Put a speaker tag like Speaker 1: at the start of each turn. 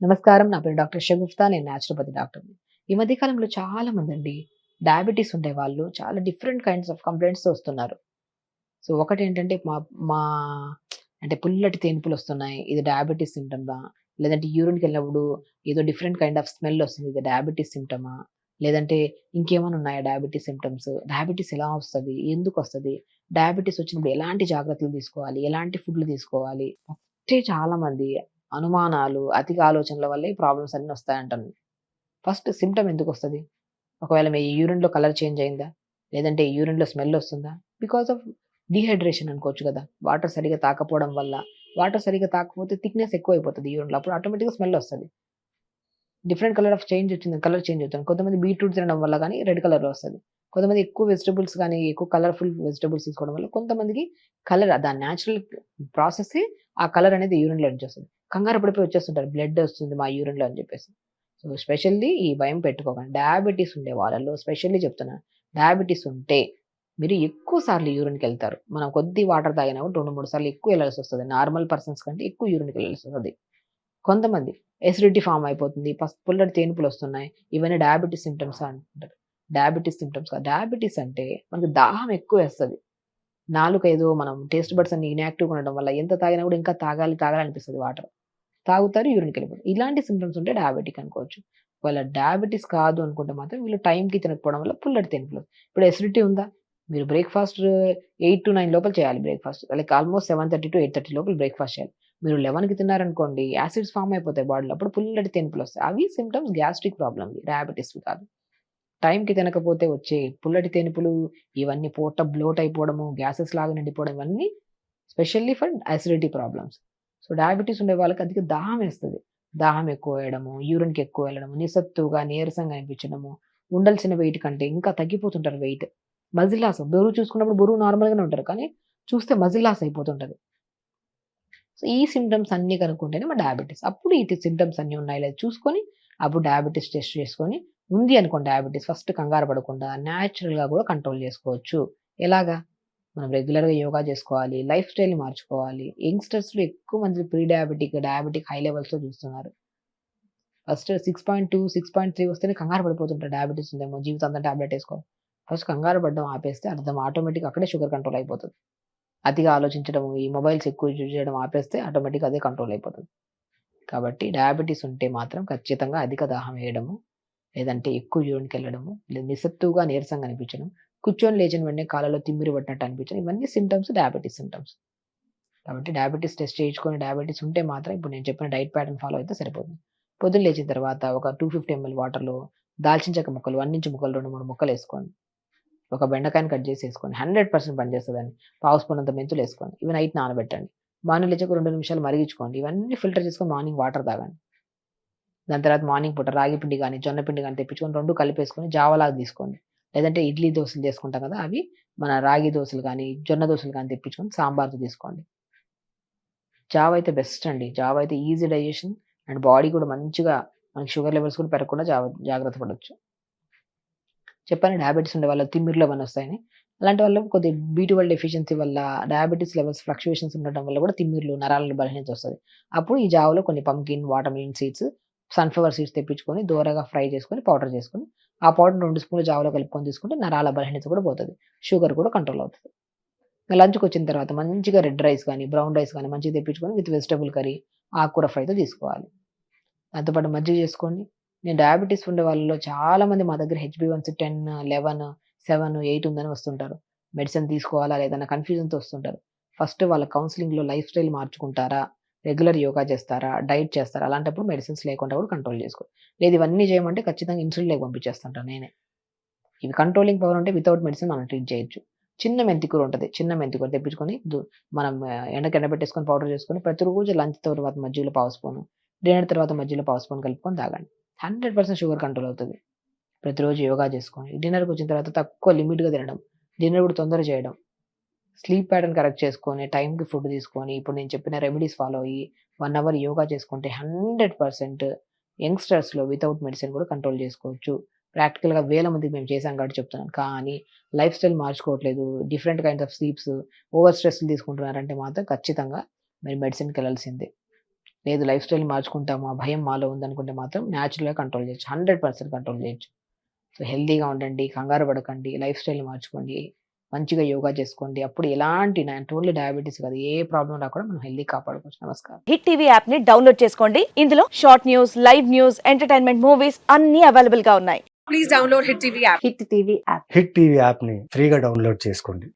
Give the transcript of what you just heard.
Speaker 1: నమస్కారం. నా పేరు డాక్టర్ షగుఫ్తా నేను న్యాచురోపతి డాక్టర్ని ఈ మధ్య కాలంలో చాలా మంది అండి డయాబెటీస్ ఉండే వాళ్ళు చాలా డిఫరెంట్ కైండ్స్ ఆఫ్ కంప్లైంట్స్ వస్తున్నారు. సో ఒకటి ఏంటంటే మా మా అంటే పుల్లటి తేనుపులు వస్తున్నాయి. ఇది డయాబెటీస్ సిమ్టమా లేదంటే యూరిన్కి వెళ్ళినప్పుడు ఏదో డిఫరెంట్ కైండ్ ఆఫ్ స్మెల్ వస్తుంది. ఇది డయాబెటీస్ సిమ్టమా లేదంటే ఇంకేమైనా ఉన్నాయా డయాబెటీస్ సిమ్టమ్స్ డయాబెటీస్ ఎలా వస్తుంది? ఎందుకు వస్తుంది? డయాబెటీస్ వచ్చినప్పుడు ఎలాంటి జాగ్రత్తలు తీసుకోవాలి? ఎలాంటి ఫుడ్లు తీసుకోవాలి? అంటే చాలా మంది అనుమానాలు అతిగా ఆలోచనల వల్ల ఈ ప్రాబ్లమ్స్ అన్నీ వస్తాయంటాను. ఫస్ట్ సిమ్టమ్ ఎందుకు వస్తుంది ఒకవేళ మీ యూరిన్లో కలర్ చేంజ్ అయిందా? లేదంటే యూరిన్లో స్మెల్ వస్తుందా? బికాస్ ఆఫ్ డిహైడ్రేషన్ అనుకోవచ్చు కదా! వాటర్ సరిగా తాకపోవడం వల్ల వాటర్ సరిగా తాకపోతే థిక్నెస్ ఎక్కువ అయిపోతుంది యూరిన్లో అప్పుడు ఆటోమేటిక్గా స్మెల్ వస్తుంది. డిఫరెంట్ కలర్ ఆఫ్ చేంజ్ వచ్చింది కలర్ చేంజ్ అవుతుంది. కొంతమంది బీట్రూట్ తినడం వల్ల కానీ రెడ్ కలర్లో వస్తుంది. కొంతమంది ఎక్కువ వెజిటబుల్స్ కానీ ఎక్కువ కలర్ఫుల్ వెజిటబుల్స్ తీసుకోవడం వల్ల కొంతమందికి కలర్ దాని న్యాచురల్ ప్రాసెస్ ఆ కలర్ అనేది యూరిన్లో నుంచి వస్తుంది. కంగారు పడిపోయి వచ్చేస్తుంటారు. బ్లడ్ వస్తుంది మా యూరిన్లో అని చెప్పేసి. సో స్పెషల్లీ ఈ భయం పెట్టుకోకండి. డయాబెటీస్ ఉండే వాళ్ళలో స్పెషల్లీ చెప్తున్నాను డయాబెటీస్ ఉంటే మీరు ఎక్కువ సార్లు యూరిన్కి వెళ్తారు. మనం కొద్ది వాటర్ తాగినా కూడా రెండు మూడు సార్లు ఎక్కువ వెళ్ళాల్సి వస్తుంది. నార్మల్ పర్సన్స్ కంటే ఎక్కువ యూరిన్కి వెళ్ళాల్సి వస్తుంది. కొంతమంది ఎసిడిటీ ఫామ్ అయిపోతుంది. పుల్లటి తేనుపులు వస్తున్నాయి. ఇవన్నీ డయాబెటీస్ సిమ్టమ్స్ అంటారు. డయాబెటీస్ సిమ్టమ్స్ డయాబెటీస్ అంటే మనకి దాహం ఎక్కువ వేస్తుంది. నాలుక ఏదో మనం టేస్ట్ బడ్స్ అన్ని ఇన్యాక్టివ్గా ఉండడం వల్ల ఎంత తాగినా కూడా ఇంకా తాగాలి తాగాలి అనిపిస్తుంది వాటర్ తాగుతారు యూరిన్కి వెళ్ళిపోతారు. ఇలాంటి సిమ్టమ్స్ ఉంటే డయాబెటిక్ అనుకోవచ్చు. ఒకవేళ డయాబెటీస్ కాదు అనుకుంటే మాత్రం వీళ్ళు టైంకి తినకపోవడం వల్ల పుల్లటి తినుపులు ఇప్పుడు ఎసిడిటీ ఉందా? మీరు బ్రేక్ఫాస్ట్ ఎయిట్ టు నైన్ లోపల చేయాలి breakfast like almost seven thirty to eight thirty లోపల బ్రేక్ఫాస్ట్ చేయాలి. మీరు లెవెన్కి తిన్నారనుకోండి యాసిడ్స్ ఫామ్ అయిపోతాయి బాడీలో అప్పుడు పుల్లటి తెనుపులు వస్తాయి అవి సిమ్టమ్స్ గ్యాస్ట్రిక్ ప్రాబ్లమ్ డయాబెటీస్ కాదు. టైంకి తినకపోతే వచ్చే పుల్లటి తెనుపులు ఇవన్నీ పూట బ్లోట్ అయిపోవడము గ్యాసెస్ లాగా నిండిపోవడం ఇవన్నీ specially for acidity problems so diabetes ఉండే వాళ్ళకి అధిక దాహం వేస్తుంది. దాహం ఎక్కువ వేయడము యూరిన్కి ఎక్కువ వెళ్ళడము నిస్సత్తుగా నీరసంగా అనిపించడము ఉండాల్సిన వెయిట్ కంటే ఇంకా తగ్గిపోతుంటారు వెయిట్ మజిల్లాస్. బరువు చూసుకున్నప్పుడు బరువు నార్మల్గానే ఉంటారు. కానీ చూస్తే మజిల్లాస్ అయిపోతుంటుంది. సో ఈ సిమ్టమ్స్ అన్నీ కనుక్కుంటేనే మా డయాబెటీస్. అప్పుడు ఈ సిమ్టమ్స్ అన్నీ ఉన్నాయి. లేదు చూసుకొని అప్పుడు డయాబెటీస్ టెస్ట్ చేసుకొని ఉంది అనుకోండి డయాబెటీస్. ఫస్ట్ కంగారు పడకుండా న్యాచురల్గా కూడా కంట్రోల్ చేసుకోవచ్చు. ఎలాగా? మనం రెగ్యులర్గా యోగా చేసుకోవాలి. లైఫ్ స్టైల్ మార్చుకోవాలి. యంగ్స్టర్స్లో ఎక్కువ మంది ప్రీ డయాబెటిక్ డయాబెటిక్ హై లెవెల్స్లో చూస్తున్నారు. First six point two six point three వస్తేనే కంగారు పడిపోతుంటారు. డయాబెటీస్ ఉందేమో. జీవితం అంతా టాబ్లెట్ వేసుకోవాలి. ఫస్ట్ కంగారు పడడం ఆపేస్తే అర్థం ఆటోమేటిక్ అక్కడే షుగర్ కంట్రోల్ అయిపోతుంది. అతిగా ఆలోచించడం ఈ మొబైల్స్ ఎక్కువ యూజ్ చేయడం ఆపేస్తే ఆటోమేటిక్ అదే కంట్రోల్ అయిపోతుంది. కాబట్టి డయాబెటీస్ ఉంటే మాత్రం ఖచ్చితంగా అధిక దాహం వేయడము లేదంటే ఎక్కువ యూరిన్కి వెళ్ళడము లేదా నిస్సత్తుగా నీరసంగా అనిపించడం కూర్చొని లేచిన వెంటనే కాళ్ళలో తిమ్మిరి పట్టినట్టు అనిపించడం ఇవన్నీ సిమ్టమ్స్ డయాబెటీస్ సిమ్టమ్స్ కాబట్టి డయాబెటీస్ టెస్ట్ చేయించుకొని డయాబెటీస్ ఉంటే మాత్రం ఇప్పుడు నేను చెప్పిన డైట్ ప్యాటర్న్ ఫాలో అయితే సరిపోతుంది. పొద్దున్న లేచిన తర్వాత ఒక టూ ఫిఫ్టీ ఎంఎల్ వాటర్లో దాల్చిన చెక్క ముక్కలు వన్ ముక్కలు రెండు మూడు ముక్కలు వేసుకోండి. ఒక బెండకాయని కట్ చేసి వేసుకోండి హండ్రెడ్ పర్సెంట్ పనిచేస్తుందని పావు స్పూన్ అంత మెంతులు వేసుకోండి. ఇవి నైట్ నానబెట్టండి. మార్నింగ్ లేచాక రెండు నిమిషాలు మరిగించుకోండి. ఇవన్నీ ఫిల్టర్ చేసుకొని మార్నింగ్ వాటర్ తాగండి. దాని తర్వాత మార్నింగ్ పూట రాగి పిండి కానీ జొన్న పిండి కానీ తెప్పించుకొని రెండు కలిపేసుకొని జావలాగా తీసుకోండి. లేదంటే ఇడ్లీ దోశలు చేసుకుంటాం కదా అవి మన రాగి దోశలు కానీ జొన్న దోశలు కానీ తెప్పించుకొని సాంబార్తో తీసుకోండి. జావ అయితే బెస్ట్ అండి. జావ అయితే ఈజీ డైజెషన్ అండ్ బాడీ కూడా మంచిగా మనకి షుగర్ లెవెల్స్ కూడా పెరగకుండా జావ జాగ్రత్త పడవచ్చు చెప్పాను డయాబెటీస్ ఉండే వాళ్ళ తిమ్మిరిలో ఏమైనా వస్తాయని. అలాంటి వాళ్ళు కొద్ది బీ ట్వెల్వ్ డెఫిషియన్సీ వల్ల డయాబెటీస్ లెవెల్స్ ఫ్లక్చుయేషన్స్ ఉండడం వల్ల కూడా తిమ్మిర్లు నరాలను బలహీనత వస్తుంది. అప్పుడు ఈ జావలో కొన్ని pumpkin watermelon seeds sunflower seeds తెప్పించుకొని దూరగా ఫ్రై చేసుకొని పౌడర్ చేసుకొని ఆ పౌడర్ రెండు స్పూన్లు జావలో కలుపుకొని తీసుకుంటే నరాల బలహీనత కూడా పోతుంది. షుగర్ కూడా కంట్రోల్ అవుతుంది. లంచ్కి వచ్చిన తర్వాత మంచిగా రెడ్ రైస్ కానీ బ్రౌన్ రైస్ కానీ మంచిగా తెప్పించుకొని విత్ వెజిటబుల్ కర్రీ ఆకుకూర ఫ్రైతో తీసుకోవాలి. దాంతోపాటు మజ్జిగ చేసుకోండి. నేను డయాబెటీస్ ఉండే వాళ్ళలో చాలా మంది మా దగ్గర HB once ten eleven seven eight ఉందని వస్తుంటారు. మెడిసిన్ తీసుకోవాలా లేదన్న కన్ఫ్యూజన్తో వస్తుంటారు. ఫస్ట్ వాళ్ళ కౌన్సిలింగ్లో లైఫ్ స్టైల్ మార్చుకుంటారా? రెగ్యులర్ యోగా చేస్తారా? డైట్ చేస్తారా? అలాంటప్పుడు మెడిసిన్స్ లేకుండా కూడా కంట్రోల్ చేసుకో. లేదు ఇవన్నీ చేయమంటే ఖచ్చితంగా ఇన్సులిన్ లేక పంపించేస్తుంటాను నేనే. ఇవి కంట్రోలింగ్ పవర్ ఉంటే వితౌట్ మెడిసిన్ మనం ట్రీట్ చేయొచ్చు. చిన్న మెంతికూర ఉంటుంది. చిన్న మెంతికూర తెప్పించుకొని మనం ఎండకు ఎండబెట్టేసుకొని పౌడర్ చేసుకొని ప్రతిరోజు లంచ్ తర్వాత మధ్యలో పావు స్పూన్ డిన్నర్ తర్వాత మధ్యలో పావు స్పూన్ కలుపుకొని తాగండి. హండ్రెడ్ పర్సెంట్ షుగర్ కంట్రోల్ అవుతుంది. ప్రతిరోజు యోగా చేసుకొని డిన్నర్కి వచ్చిన తర్వాత తక్కువ లిమిట్గా తినడం. డిన్నర్ కూడా తొందర చేయడం. స్లీప్ ప్యాటర్న్ కరెక్ట్ చేసుకొని టైంకి ఫుడ్ తీసుకొని ఇప్పుడు నేను చెప్పిన రెమెడీస్ ఫాలో అయ్యి వన్ అవర్ యోగా చేసుకుంటే హండ్రెడ్ పర్సెంట్ యంగ్స్టర్స్లో వితౌట్ మెడిసిన్ కూడా కంట్రోల్ చేసుకోవచ్చు. ప్రాక్టికల్గా వేల మందికి మేము చేసాం కాబట్టి చెప్తున్నాను. కానీ life style మార్చుకోవట్లేదు. Different kinds of sleeps over stress తీసుకుంటున్నారంటే మాత్రం ఖచ్చితంగా మీరు మెడిసిన్కి వెళ్ళాల్సిందే. లేదు లైఫ్ స్టైల్ మార్చుకుంటాము ఆ భయం మాలో ఉందనుకుంటే మాత్రం న్యాచురల్గా కంట్రోల్ చేయొచ్చు. హండ్రెడ్ పర్సెంట్ కంట్రోల్ చేయొచ్చు. సో హెల్తీగా ఉండండి కంగారు పడకండి లైఫ్ స్టైల్ మార్చుకోండి మంచిగా యోగా చేసుకోండి. అప్పుడు ఎలాంటి ఓన్లీ డయాబెటీస్ కాదు ఏ ప్రాబ్లం రాకుండా మనం హెల్తీ కాపాడుకోవచ్చు. నమస్కారం.
Speaker 2: హిట్ టీవీ యాప్ని డౌన్లోడ్ చేసుకోండి. ఇందులో short news live news entertainment movies అన్ని అవైలబుల్గా ఉన్నాయి.
Speaker 3: please download Hit TV app.
Speaker 2: Hit TV app.
Speaker 4: Hit TV యాప్ని ఫ్రీగా డౌన్లోడ్ చేసుకోండి.